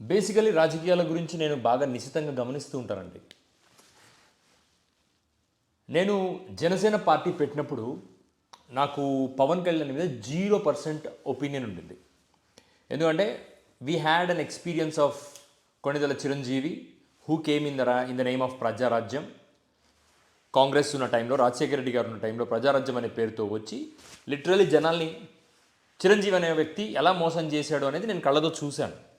Basically రాజకీయాల గురించి నేను బాగా నిశితంగా గమనిస్తూ ఉంటానండి. నేను జనసేన పార్టీ పెట్టినప్పుడు నాకు పవన్ కళ్యాణ్ మీద జీరో పర్సెంట్ ఒపీనియన్ ఉండింది. ఎందుకంటే we had an experience of Konidela Chiranjeevi who came in the in the name of Prajarajyam. Congress ఉన్న టైంలో రాజశేఖర రెడ్డి గారు ఉన్న టైంలో ప్రజారాజ్యం అనే పేరుతో వచ్చి లిటరలీ జనాల్ని చిరంజీవి అనే వ్యక్తి ఎలా మోసం చేశాడు అనేది నేను కళ్ళతో చూశాను.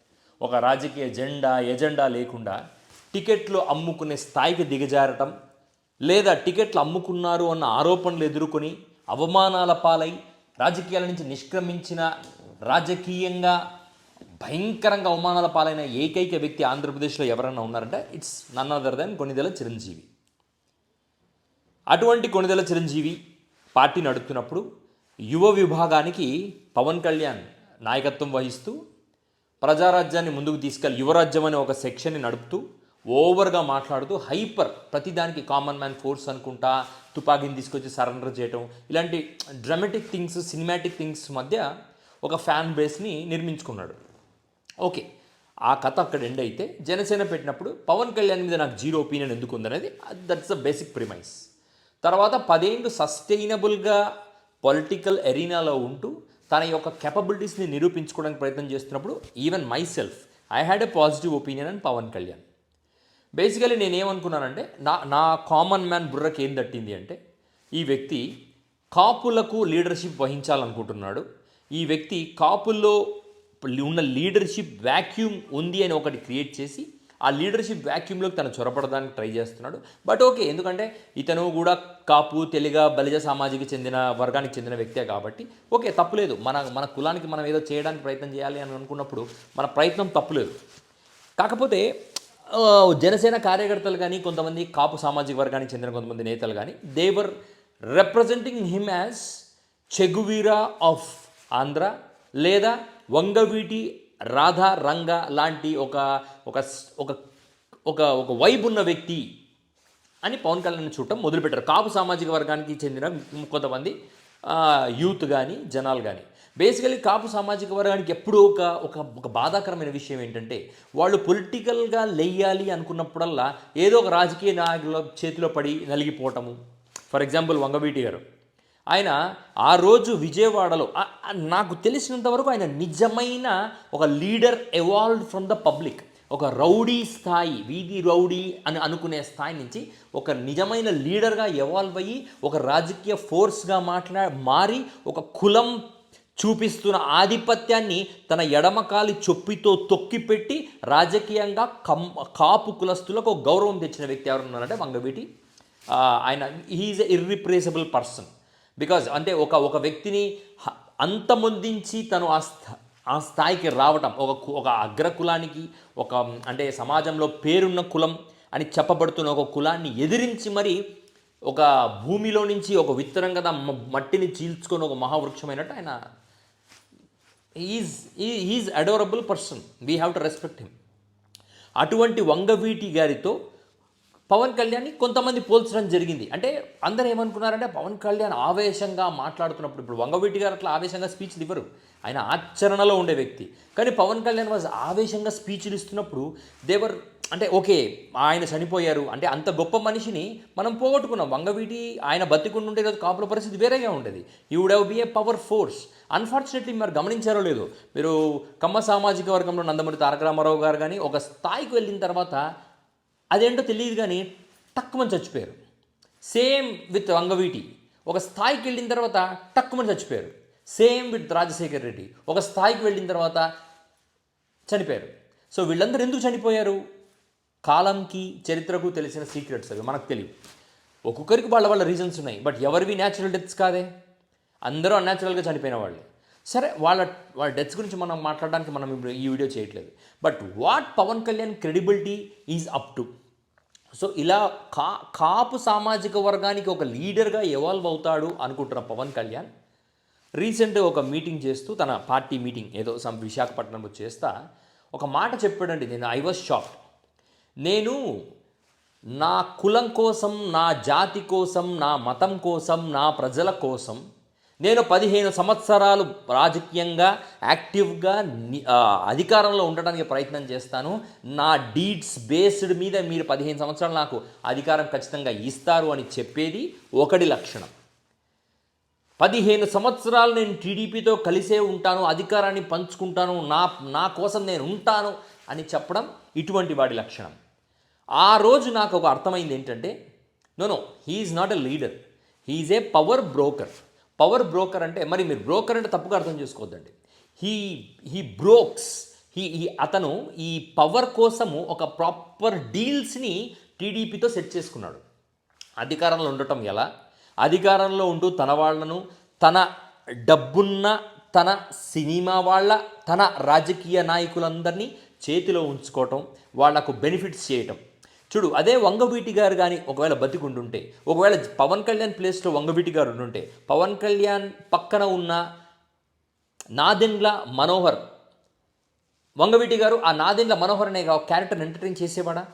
ఒక రాజకీయ జెండా ఎజెండా లేకుండా టికెట్లు అమ్ముకునే స్థాయికి దిగజారటం లేదా టికెట్లు అమ్ముకున్నారు అన్న ఆరోపణలు ఎదుర్కొని అవమానాల పాలై రాజకీయాల నుంచి నిష్క్రమించిన రాజకీయంగా భయంకరంగా అవమానాల పాలైన ఏకైక వ్యక్తి ఆంధ్రప్రదేశ్లో ఎవరైనా ఉన్నారంటే it's none other than Konidela Chiranjeevi. అటువంటి కొణిదెల చిరంజీవి పార్టీ నడుపుతున్నప్పుడు యువ విభాగానికి పవన్ కళ్యాణ్ నాయకత్వం వహిస్తూ ప్రజారాజ్యాన్ని ముందుకు తీసుకెళ్ళి యువరాజ్యం అనే ఒక సెక్షన్ని నడుపుతూ ఓవర్గా మాట్లాడుతూ హైపర్ ప్రతిదానికి కామన్ మ్యాన్ ఫోర్స్ అనుకుంటా తుపాకీని తీసుకొచ్చి సరెండర్ చేయటం ఇలాంటి డ్రమాటిక్ థింగ్స్ సినిమాటిక్ థింగ్స్ మధ్య ఒక ఫ్యాన్ బేస్ని నిర్మించుకున్నాడు. ఓకే ఆ కథ అక్కడ ఎండ్ అయితే జనసేన పెట్టినప్పుడు పవన్ కళ్యాణ్ మీద నాకు జీరో ఒపీనియన్ ఎందుకు ఉందనేది దట్స్ ద బేసిక్ ప్రిమైస్ తర్వాత పదేళ్ళు సస్టైనబుల్గా పొలిటికల్ ఎరీనాలో ఉంటూ తన యొక్క కెపబిలిటీస్ని నిరూపించుకోవడానికి ప్రయత్నం చేస్తున్నప్పుడు even myself I had a positive opinion and Pawan Kalyan basically నేనేమనుకున్నానంటే నా నా కామన్ మ్యాన్ బుర్రకి ఏం తట్టింది అంటే ఈ వ్యక్తి కాపులకు లీడర్షిప్ వహించాలనుకుంటున్నాడు. ఈ వ్యక్తి కాపుల్లో ఉన్న లీడర్షిప్ వ్యాక్యూమ్ ఉంది అని ఒకటి క్రియేట్ చేసి ఆ లీడర్షిప్ వ్యాక్యూమ్లోకి తను చొరపడడానికి ట్రై చేస్తున్నాడు. బట్ ఓకే ఎందుకంటే ఇతను కూడా కాపు తెలుగ బలిజ సామాజిక చెందిన వర్గానికి చెందిన వ్యక్తే కాబట్టి ఓకే తప్పులేదు మన మన కులానికి మనం ఏదో చేయడానికి ప్రయత్నం చేయాలి అని అనుకున్నప్పుడు మన ప్రయత్నం తప్పులేదు కాకపోతే జనసేన కార్యకర్తలు కానీ కొంతమంది కాపు సామాజిక వర్గానికి చెందిన కొంతమంది నేతలు కానీ they were representing him as Che Guevara of Andhra లేదా వంగవీటి రాధా రంగ లాంటి ఒక ఒక ఒక ఒక ఒక వైబ్ ఉన్న వ్యక్తి అని పవన్ కళ్యాణ్ చూడటం మొదలుపెట్టారు. కాపు సామాజిక వర్గానికి చెందిన కొంతమంది యూత్ కానీ జనాలు కానీ బేసికలీ కాపు సామాజిక వర్గానికి ఎప్పుడూ ఒక ఒక ఒక బాధాకరమైన విషయం ఏంటంటే వాళ్ళు పొలిటికల్గా లెయ్యాలి అనుకున్నప్పుడల్లా ఏదో ఒక రాజకీయ నాయకుల చేతిలో పడి నలిగిపోవటము. ఫర్ ఎగ్జాంపుల్ వంగవీటి గారు. ఆయన ఆ రోజు విజయవాడలో నాకు తెలిసినంత వరకు ఆయన నిజమైన ఒక leader evolved from the public ఒక రౌడీ స్థాయి వీధి రౌడీ అని అనుకునే స్థాయి నుంచి ఒక నిజమైన లీడర్గా ఎవాల్వ్ అయ్యి ఒక రాజకీయ ఫోర్స్గా మాట్లా మారి ఒక కులం చూపిస్తున్న ఆధిపత్యాన్ని తన ఎడమకాలి చొప్పితో తొక్కిపెట్టి రాజకీయంగా కం కాపు కులస్తులకు గౌరవం తెచ్చిన వ్యక్తి ఎవరున్నారంటే వంగవీటి. ఆయన హీఈ్ ఎ ఇర్రిప్రేసబుల్ పర్సన్ బికాజ్ అంటే ఒక ఒక వ్యక్తిని అంతమొందించి తను ఆ స్థా ఆ స్థాయికి రావటం ఒక ఒక అగ్ర కులానికి ఒక అంటే సమాజంలో పేరున్న కులం అని చెప్పబడుతున్న ఒక కులాన్ని ఎదిరించి మరి ఒక భూమిలో నుంచి ఒక విత్తనం కదా మట్టిని చీల్చుకొని ఒక మహావృక్షమైనట్టు ఆయన is is adorable person we have to respect him అటువంటి వంగవీటి గారితో పవన్ కళ్యాణ్ని కొంతమంది పోల్చడం జరిగింది. అంటే అందరూ ఏమనుకున్నారంటే పవన్ కళ్యాణ్ ఆవేశంగా మాట్లాడుతున్నప్పుడు ఇప్పుడు వంగవీటి గారు అట్లా ఆవేశంగా స్పీచ్లు ఇవ్వరు. ఆయన ఆచరణలో ఉండే వ్యక్తి. కానీ పవన్ కళ్యాణ్ వాజ్ ఆవేశంగా స్పీచ్లు ఇస్తున్నప్పుడు దేవర్ అంటే ఓకే ఆయన చనిపోయారు. అంటే అంత గొప్ప మనిషిని మనం పోగొట్టుకున్నాం. వంగవీటి ఆయన బతికుంటుంటే ఈరోజు కాపుల పరిస్థితి వేరేగా ఉండేది. He would have be a power force unfortunately మరి గమనించారో లేదో? మీరు కమ్మ సామాజిక వర్గంలో నందమూరి తారక రామారావు గారు కానీ ఒక స్థాయికి వెళ్ళిన తర్వాత అదేంటో తెలియదు కానీ టక్కుమని చచ్చిపోయారు. సేమ్ విత్ వంగవీటి ఒక స్థాయికి వెళ్ళిన తర్వాత టక్కుమని చచ్చిపోయారు. Same with Rajasekhar Reddy. ఒక స్థాయికి వెళ్ళిన తర్వాత చనిపోయారు. సో వీళ్ళందరూ ఎందుకు చనిపోయారు? కాలంకి చరిత్రకు తెలిసిన సీక్రెట్స్ అవి మనకు తెలియవు. ఒక్కొక్కరికి వాళ్ళ వాళ్ళ రీజన్స్ ఉన్నాయి. బట్ ఎవరివి న్యాచురల్ డెత్స్ కాదే? అందరూ అన్యాచురల్గా చనిపోయిన వాళ్ళే. సరే వాళ్ళ వాళ్ళ డెత్స్ గురించి మనం మాట్లాడడానికి మనం ఇప్పుడు ఈ వీడియో చేయట్లేదు. But what Pawan Kalyan credibility is up to so ఇలా కా కాపు సామాజిక వర్గానికి ఒక లీడర్గా ఎవాల్వ్ అవుతాడు అనుకుంటున్న పవన్ కళ్యాణ్. రీసెంట్ ఒక మీటింగ్ చేస్తూ తన పార్టీ మీటింగ్ ఏదో సమ్ విశాఖపట్నంలో చేస్తా ఒక మాట చెప్పాడండి నేను ఐ వాజ్ షాక్డ్ నేను నా కులం కోసం నా జాతి కోసం నా మతం కోసం నా ప్రజల కోసం నేను పదిహేను సంవత్సరాలు రాజకీయంగా యాక్టివ్గా అధికారంలో ఉండడానికి ప్రయత్నం చేస్తాను. నా డీడ్స్ బేస్డ్ మీద మీరు పదిహేను సంవత్సరాలు నాకు అధికారం ఖచ్చితంగా ఇస్తారు అని చెప్పేది ఒకటి లక్షణం. పదిహేను సంవత్సరాలు నేను టీడీపీతో కలిసే ఉంటాను అధికారాన్ని పంచుకుంటాను నా నా కోసం నేను ఉంటాను అని చెప్పడం ఇటువంటి వాడి లక్షణం. ఆ రోజు నాకు ఒక అర్థమైంది ఏంటంటే no no he's not a leader he's a power broker power broker అంటే మరి మీరు బ్రోకర్ అంటే తప్పుగా అర్థం చేసుకోవద్దండి. హీ హీ బ్రోక్స్ హీ ఈ అతను ఈ పవర్ కోసము ఒక ప్రాపర్ డీల్స్ని టీడీపీతో సెట్ చేసుకున్నాడు. అధికారంలో ఉండటం ఎలా? అధికారంలో ఉంటూ తన వాళ్ళను తన డబ్బున్న తన సినిమా వాళ్ళ తన రాజకీయ నాయకులందరినీ చేతిలో ఉంచుకోవటం వాళ్ళకు బెనిఫిట్స్ చేయటం. చూడు అదే వంగవీటి గారు కానీ ఒకవేళ బతికుంటుంటే ఒకవేళ పవన్ కళ్యాణ్ ప్లేస్లో వంగవీటి గారు ఉంటుంటే పవన్ కళ్యాణ్ పక్కన ఉన్న నాదెండ్ల మనోహర్ వంగవీటి గారు ఆ నాదెండ్ల మనోహర్ అనే క్యారెక్టర్ని ఎంటర్టైన్ చేసేవాడా?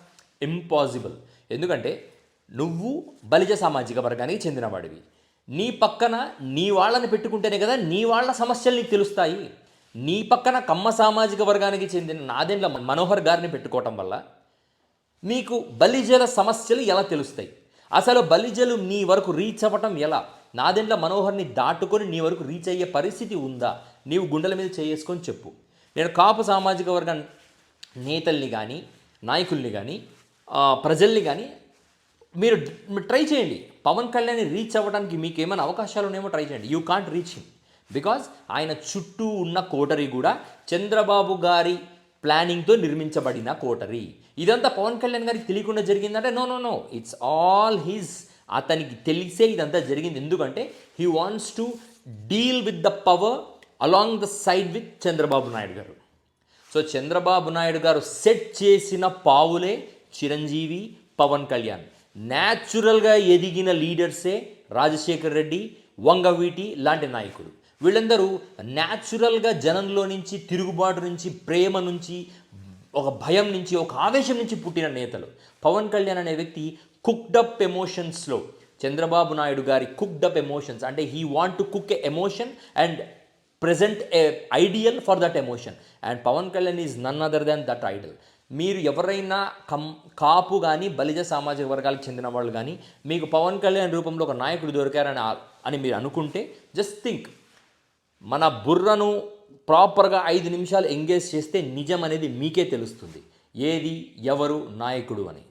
ఇంపాసిబుల్ ఎందుకంటే నువ్వు బలిజ సామాజిక వర్గానికి చెందినవాడివి. నీ పక్కన నీ వాళ్ళని పెట్టుకుంటేనే కదా నీ వాళ్ళ సమస్యలు నీకు తెలుస్తాయి. నీ పక్కన కమ్మ సామాజిక వర్గానికి చెందిన నాదెండ్ల మనోహర్ గారిని పెట్టుకోవటం వల్ల మీకు బలిజల సమస్యలు ఎలా తెలుస్తాయి? అసలు బలిజలు నీ వరకు రీచ్ అవ్వటం ఎలా? నాదెండ్ల మనోహర్ని దాటుకొని నీ వరకు రీచ్ అయ్యే పరిస్థితి ఉందా? నీవు గుండెల మీద చేసుకొని చెప్పు. నేను కాపు సామాజిక వర్గ నేతల్ని కానీ నాయకుల్ని కానీ ప్రజల్ని కానీ మీరు మీరు ట్రై చేయండి. పవన్ కళ్యాణ్ రీచ్ అవ్వడానికి మీకు ఏమైనా అవకాశాలు ఉన్నాయేమో ట్రై చేయండి. You can't reach him because ఆయన చుట్టూ ఉన్న కోటరీ కూడా చంద్రబాబు గారి ప్లానింగ్తో నిర్మించబడిన కోటరీ. ఇదంతా పవన్ కళ్యాణ్ గారికి తెలియకుండా జరిగిందంటే no no no it's all his అతనికి తెలిసే ఇదంతా జరిగింది. ఎందుకంటే he wants to deal with the power along the side with Chandrababu Naidu garu. So Chandrababu Naidu గారు సెట్ చేసిన పావులే చిరంజీవి పవన్ కళ్యాణ్. న్యాచురల్గా ఎదిగిన లీడర్సే రాజశేఖర్ రెడ్డి వంగవీటి లాంటి నాయకులు వీళ్ళందరూ న్యాచురల్గా జనంలో నుంచి తిరుగుబాటు నుంచి ప్రేమ నుంచి ఒక భయం నుంచి ఒక ఆవేశం నుంచి పుట్టిన నేతలు. పవన్ కళ్యాణ్ అనే వ్యక్తి కుక్డప్ ఎమోషన్స్లో చంద్రబాబు నాయుడు గారి కుక్డప్ ఎమోషన్స్ అంటే he want to cook a emotion and present a ideal for that emotion and Pawan Kalyan is none other than that idol మీరు ఎవరైనా కం కాపు కానీ బలిజ సామాజిక వర్గాలకు చెందిన వాళ్ళు కానీ మీకు పవన్ కళ్యాణ్ రూపంలో ఒక నాయకుడు దొరికారని అని మీరు అనుకుంటే జస్ట్ థింక్ మన బుర్రను ప్రాపర్గా ఐదు నిమిషాలు ఎంగేజ్ చేస్తే నిజం అనేది మీకే తెలుస్తుంది. ఏది? ఎవరు? నాయకుడు అని.